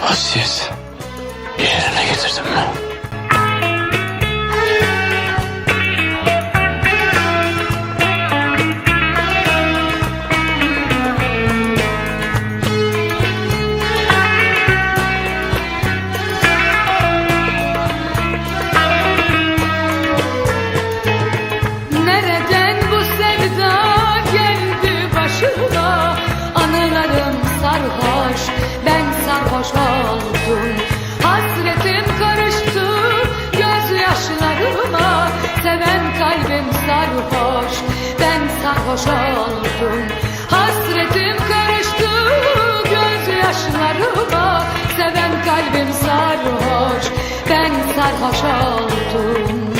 Hasiyet yerine getirdin mi? Nereden bu sevda geldi başıma Anılarım sarhoş sarhoş oldum Hasretim karıştı gözyaşlarıma. Seven kalbim sarhoş ben sarhoş oldum